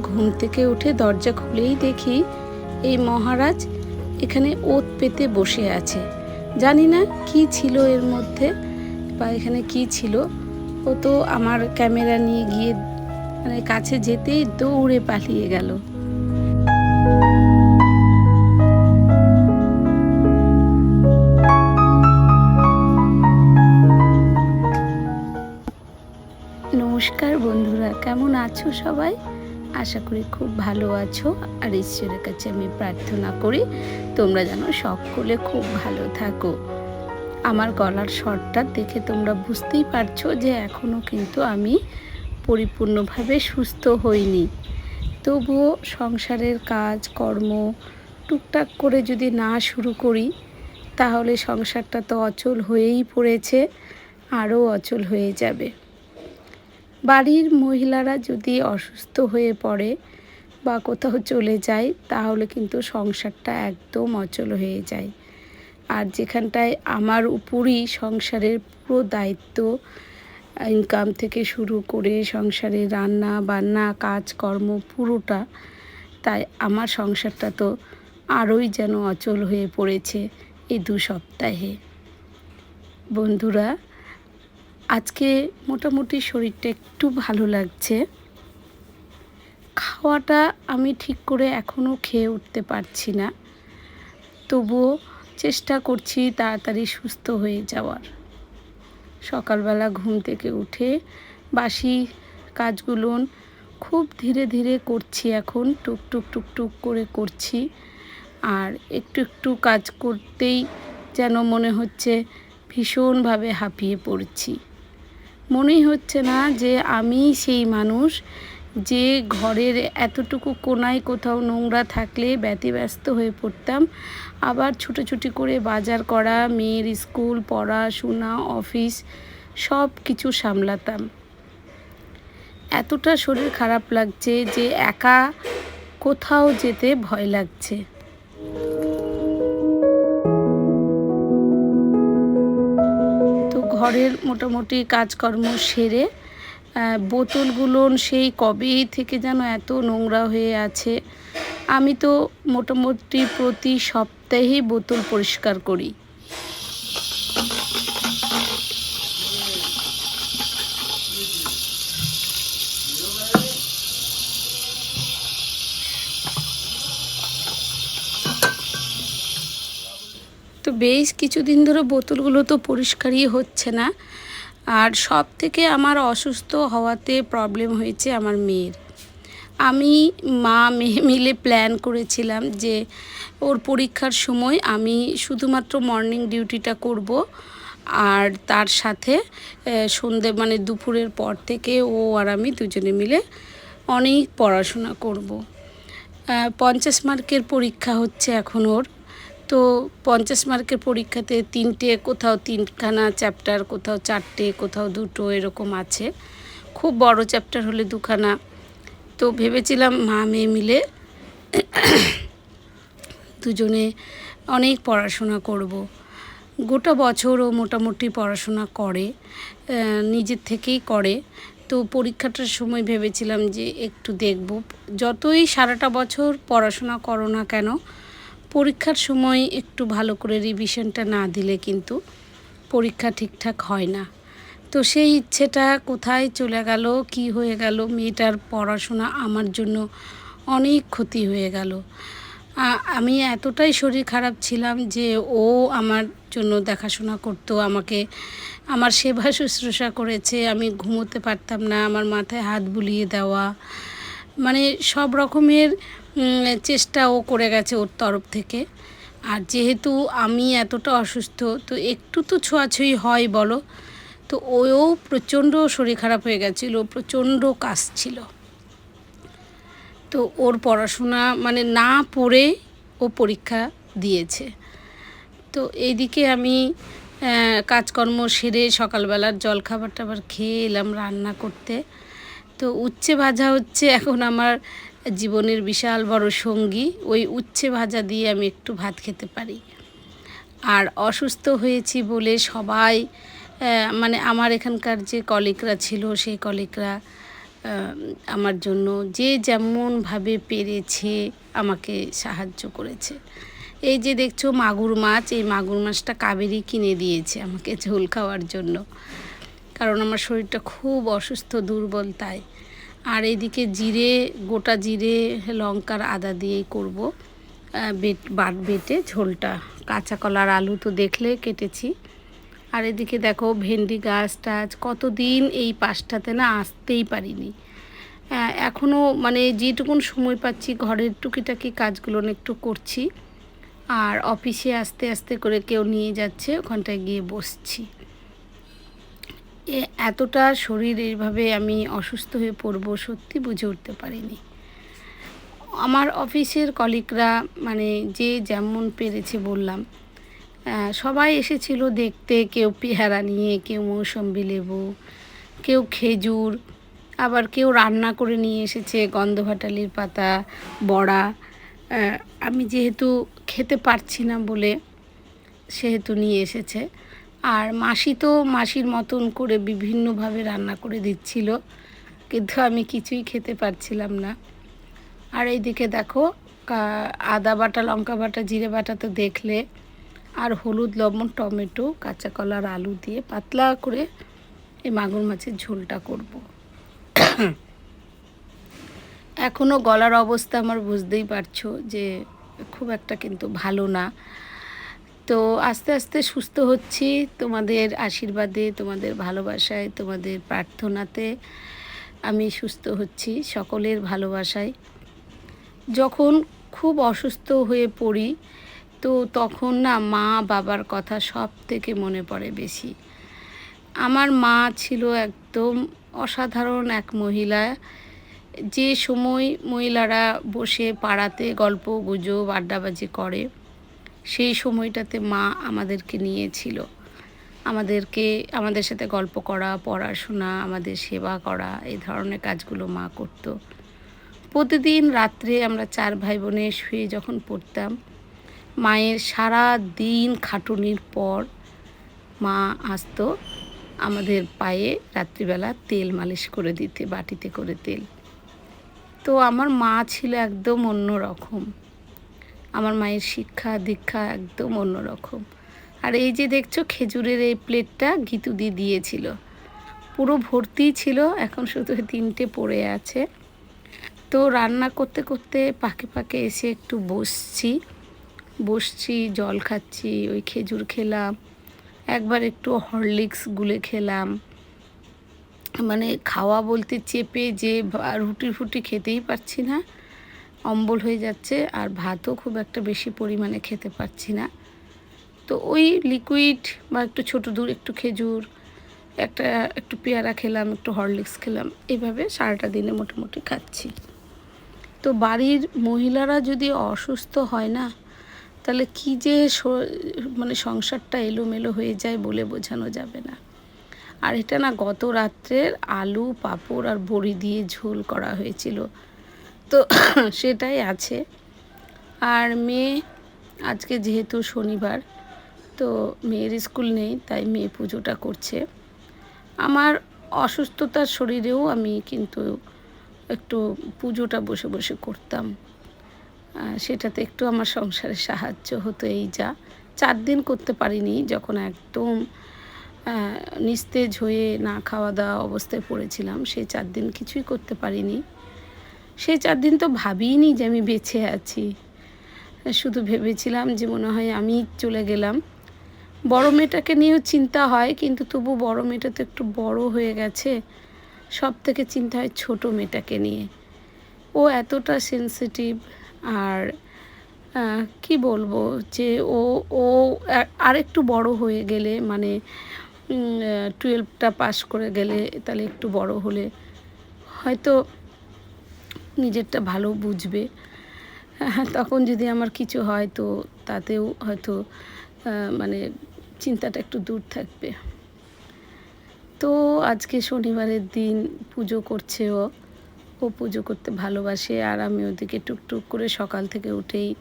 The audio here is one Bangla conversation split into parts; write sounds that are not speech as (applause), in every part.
ঘুম থেকে উঠে দরজা খুলেই দেখি এই মহারাজ এখানে ওত পেতে বসে আছে। জানি না কি ছিল এর মধ্যে বা এখানে কি ছিল। ও তো আমার ক্যামেরা নিয়ে গিয়ে মানে কাছে যেতেই দৌড়ে পালিয়ে গেল। নমস্কার বন্ধুরা, কেমন আছো সবাই? আশা করি খুব ভালো আছো, আর ঈশ্বরের কাছে আমি প্রার্থনা করি তোমরা যেন সকলে খুব ভালো থাকো। আমার গলার স্বরটা দেখে তোমরা বুঝতেই পারছ যে এখনও কিন্তু আমি পরিপূর্ণভাবে সুস্থ হইনি। তবুও সংসারের কাজ, কর্ম টুকটাক করে যদি না শুরু করি, তাহলে সংসারটা তো অচল হয়েই পড়েছে, আরও অচল হয়ে যাবে। বাড়ির মহিলারা যদি অসুস্থ হয়ে পড়ে বা কোথাও চলে যায়, তাহলে কিন্তু সংসারটা একদম অচল হয়ে যায়। আর যেখানটায় আমার উপরই সংসারের পুরো দায়িত্ব, ইনকাম থেকে শুরু করে সংসারে রান্না বান্না, কাজকর্ম পুরোটা, তাই আমার সংসারটা তো আরোই যেন অচল হয়ে পড়েছে এই দু সপ্তাহে। বন্ধুরা আজকে মোটামুটি শরীরটা একটু ভালো লাগছে। খাওয়াটা আমি ঠিক করে এখনও খেয়ে উঠতে পারছি না। তবুও চেষ্টা করছি তাড়াতাড়ি সুস্থ হয়ে যাওয়ার। সকালবেলা ঘুম থেকে উঠে বাসি কাজগুলো খুব ধীরে ধীরে করছি এখন টুক টুক টুক টুক করে করছি। আর একটু একটু কাজ করতেই যেন মনে হচ্ছে ভীষণভাবে হাঁপিয়ে পড়ছি। মনেই হচ্ছে না যে আমি সেই মানুষ যে ঘরের এতটুকু কোনায় কোথাও নোংরা থাকলে ব্যতিব্যস্ত হয়ে পড়তাম। আবার ছুটোছুটি করে বাজার করা, মেয়ের স্কুল, পড়াশোনা, অফিস সব কিছু সামলাতাম। এতটা শরীর খারাপ লাগছে যে একা কোথাও যেতে ভয় লাগছে। ঘরের মোটামুটি কাজকর্ম সেরে বোতলগুলো সেই কবে থেকে যেন এত নোংরা হয়ে আছে। আমি তো মোটামুটি প্রতি সপ্তাহেই বোতল পরিষ্কার করি। বেশ কিছুদিন ধরে বোতলগুলো তো পরিষ্কারই হচ্ছে না। আর সব থেকে আমার অসুস্থ হওয়াতে প্রবলেম হয়েছে আমার মেয়ের। আমি মা মেয়ে মিলে প্ল্যান করেছিলাম যে ওর পরীক্ষার সময় আমি শুধুমাত্র মর্নিং ডিউটিটা করব। আর তার সাথে সন্ধে মানে দুপুরের পর থেকে ও আর আমি দুজনে মিলে অনেক পড়াশোনা করব। পঞ্চাশ মার্কের পরীক্ষা হচ্ছে এখন ওর। তো পঞ্চাশ মার্কের পরীক্ষাতে তিনটে, কোথাও তিনখানা চ্যাপ্টার কোথাও চারটে, কোথাও দুটো এরকম আছে। খুব বড় চ্যাপ্টার হলে দুখানা। তো ভেবেছিলাম মা মেয়ে মিলে দুজনে অনেক পড়াশোনা করব। গোটা বছর ও মোটামুটি পড়াশোনা করে নিজের থেকেই করে। তো পরীক্ষাটার সময় ভেবেছিলাম যে একটু দেখব। যতই সারাটা বছর পড়াশোনা করো না কেন পরীক্ষার সময় একটু ভালো করে রিভিশনটা না দিলে কিন্তু পরীক্ষা ঠিকঠাক হয় না। তো সেই ইচ্ছেটা কোথায় চলে গেল, কি হয়ে গেল, মেয়েটার পড়াশোনা আমার জন্য অনেক ক্ষতি হয়ে গেল। আমি এতটাই শরীর খারাপ ছিলাম যে ও আমার জন্য দেখাশোনা করতো, আমাকে আমার সেবা শুশ্রূষা করেছে, আমি ঘুমোতে পারতাম না, আমার মাথায় হাত বুলিয়ে দেওয়া। মানে সব রকমের উম, চেষ্টা ও করে গেছে ওর তরফ থেকে। আর যেহেতু আমি এতটা অসুস্থ তো একটু তো ছোঁয়াছুঁই হয় বলো। তো ওও প্রচণ্ড শরীর খারাপ হয়ে গেছিল প্রচণ্ড ছিল। তো ওর পড়াশোনা মানে না পড়ে ও পরীক্ষা দিয়েছে। তো এইদিকে আমি কাজকর্ম সেরে সকালবেলার জলখাবার টাবার খেয়ে এলাম রান্না করতে। তো উচ্ছে ভাজা হচ্ছে এখন আমার জীবনের বিশাল বড় সঙ্গী, ওই উচ্ছে ভাজা দিয়ে আমি একটু ভাত খেতে পারি। আর অসুস্থ হয়েছি বলে সবাই মানে আমার এখানকার যে কলিকরা ছিল, সেই কলিকরা আমার জন্য যে যেমনভাবে পেরেছে আমাকে সাহায্য করেছে। এই যে দেখছ মাগুর মাছ, এই মাগুর মাছটা কাবেরি কিনে দিয়েছে আমাকে ঝোল খাওয়ার জন্য। কারণ আমার শরীরটা খুব অসুস্থ, দুর্বল তাই। আর এইদিকে জিরে, গোটা জিরে, লঙ্কার আদা দিয়েই করব। বেট, বাট বেটে ঝোলটা। কাঁচা কলার আলু তো দেখলে কেটেছি। আর এদিকে দেখো ভেন্ডি গাছ টাছ কতদিন এই পাশটাতে না আসতেই পারিনি। এখনও মানে যেটুকুন সময় পাচ্ছি ঘরের টুকিটাকি কাজগুলো একটু করছি। আর অফিসে আস্তে আস্তে করে কেউ নিয়ে যাচ্ছে, ওখানটায় গিয়ে বসছি। এ এতটা শরীর এইভাবে আমি অসুস্থ হয়ে পড়ব সত্যি বুঝে উঠতে পারিনি। আমার অফিসের কলিগরা মানে যে যেমন পেরেছে বললাম সবাই এসেছিল দেখতে, কেউ পেয়ারা নিয়ে, কেউ মৌসম্বি লেবু, কেউ খেজুর, আবার কেউ রান্না করে নিয়ে এসেছে গন্ধভাটালির পাতা, বড়া আমি যেহেতু খেতে পারছি না বলে সেহেতু নিয়ে এসেছে। আর মাসি তো মাসির মতন করে বিভিন্নভাবে রান্না করে দিচ্ছিল, কিন্তু আমি কিছুই খেতে পারছিলাম না আর এইদিকে দেখো আদা বাটা, লঙ্কা বাটা, জিরে বাটা তো দেখলে, আর হলুদ, লবণ, টমেটো, কাঁচা কলার আলু দিয়ে পাতলা করে এই মাগুর মাছের ঝোলটা করব। এখনও গলার অবস্থা আমার বুঝতেই পারছ যে খুব একটা কিন্তু ভালো না তো আস্তে আস্তে সুস্থ হচ্ছি। তোমাদের আশীর্বাদে, তোমাদের ভালোবাসায়, তোমাদের প্রার্থনাতে আমি সুস্থ হচ্ছি সকলের ভালোবাসায়। যখন খুব অসুস্থ হয়ে পড়ি, তো তখন না মা বাবার কথা সব থেকে মনে পড়ে বেশি। আমার মা ছিল একদম অসাধারণ এক মহিলা। যে সময় মহিলারা বসে পাড়াতে গল্প, গুজব, আড্ডাবাজি করে সেই সময়টাতে মা আমাদেরকে নিয়েছিল। আমাদেরকে, আমাদের সাথে গল্প করা, পড়াশোনা, আমাদের সেবা করা, এই ধরনের কাজগুলো মা করতো। প্রতিদিন রাত্রে আমরা চার ভাই বোনে শুয়ে যখন পড়তাম, মায়ের সারা দিন খাটুনির পর মা আসতো আমাদের পায়ে রাত্রিবেলা তেল মালিশ করে দিতে, বাটিতে করে তেল। তো আমার মা ছিল একদম অন্য রকম আমার মায়ের শিক্ষা, দীক্ষা একদম অন্য রকম আর এই যে দেখছ, খেজুরের এই প্লেটটা গীতুদি দিয়েছিল। পুরো ভর্তি ছিল, এখন শুধু তিনটে পড়ে আছে। তো রান্না করতে করতে পাকে পাকে এসে একটু বসছি। বসছি, জল খাচ্ছি, ওই খেজুর খেলাম। একবার একটু হরলিক্স গুলে খেলাম। মানে খাওয়া বলতে চেপে যে রুটি ফুটি খেতেই পারছি না। অম্বল হয়ে যাচ্ছে আর ভাতও খুব একটা বেশি পরিমাণে খেতে পারছি না। তো ওই লিকুইড বা একটু ছোটো দূর একটু খেজুর, একটা, একটু পেয়ারা খেলাম, একটু হরলিক্স খেলাম, এভাবে সারাটা দিনে মোটামুটি খাচ্ছি। তো বাড়ির মহিলারা যদি অসুস্থ হয় না, তাহলে কি যে মানে সংসারটা এলোমেলো হয়ে যায় বলে বোঝানো যাবে না। আর এটা না গত রাত্রের আলু, পাঁপড় আর বড়ি দিয়ে ঝোল করা হয়েছিল। তো (coughs) সেটাই আছে। আর মেয়ে আজকে যেহেতু শনিবার, তো মেয়ের স্কুল নেই, তাই মেয়ে পুজোটা করছে। আমার অসুস্থতার শরীরেও আমি কিন্তু একটু পুজোটা বসে বসে করতাম। সেটাতে একটু আমার সংসারে সাহায্য হতো, এই যা। চার দিন করতে পারিনি, যখন একদম নিস্তেজ হয়ে না খাওয়া দাওয়া অবস্থায় পড়েছিলাম সেই চার দিন কিছুই করতে পারিনি। সেই চার দিন তো ভাবিনি যে আমি বেঁচে আছি। শুধু ভেবেছিলাম যে মনে হয় আমি চলে গেলাম। বড় মেয়েটাকে নিয়েও চিন্তা হয়, কিন্তু তবু বড় মেয়েটা তো একটু বড় হয়ে গেছে। সব থেকে চিন্তা হয় ছোট মেয়েটাকে নিয়ে। ও এতটা সেন্সিটিভ আর কি বলব যে ও ও আ- আরেকটু বড় হয়ে গেলে মানে টুয়েলভটা পাস করে গেলে তাহলে একটু বড় হলে। হয়তো নিজেরটা ভালো বুঝবে। তখন যদি আমার কিছু হয় তো তাতেও হয়তো মানে চিন্তাটা একটু দূর থাকবে। তো আজকে শনিবারের দিন পুজো করছে ও। ও পুজো করতে ভালোবাসে আর আমি ওদিকে টুকটুক করে সকাল থেকে উঠেই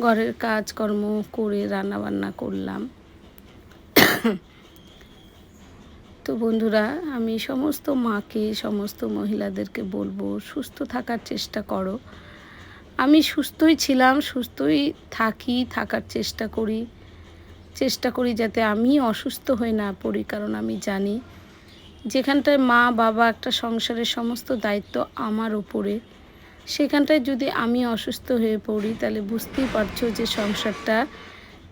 ঘরের কাজকর্ম করে রান্না বান্না করলাম। তো বন্ধুরা, আমি সমস্ত মাকে, সমস্ত মহিলাদেরকে বলব, সুস্থ থাকার চেষ্টা করো। আমি সুস্থই ছিলাম, সুস্থই থাকি, থাকার চেষ্টা করি। চেষ্টা করি যাতে আমি অসুস্থ হয়ে না পড়ি, কারণ আমি জানি যেখানটায় মা, বাবা একটা সংসারের সমস্ত দায়িত্ব আমার ওপরে, সেখানটায় যদি আমি অসুস্থ হয়ে পড়ি, তাহলে বুঝতেই পারছ যে সংসারটা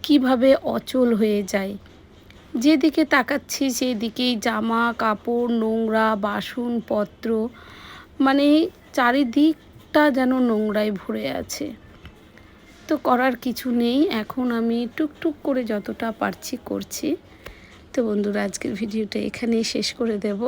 কীভাবে অচল হয়ে যায়। যেদিকে তাকাচ্ছি সেই দিকেই জামা, কাপড়, নোংরা বাসনপত্র মানে চারিদিকটা যেন নোংরায় ভরে আছে। তো করার কিছু নেই, এখন আমি টুকটুক করে যতটা পারছি করছি। তো বন্ধুরা, আজকের ভিডিওটা এখানেই শেষ করে দেব।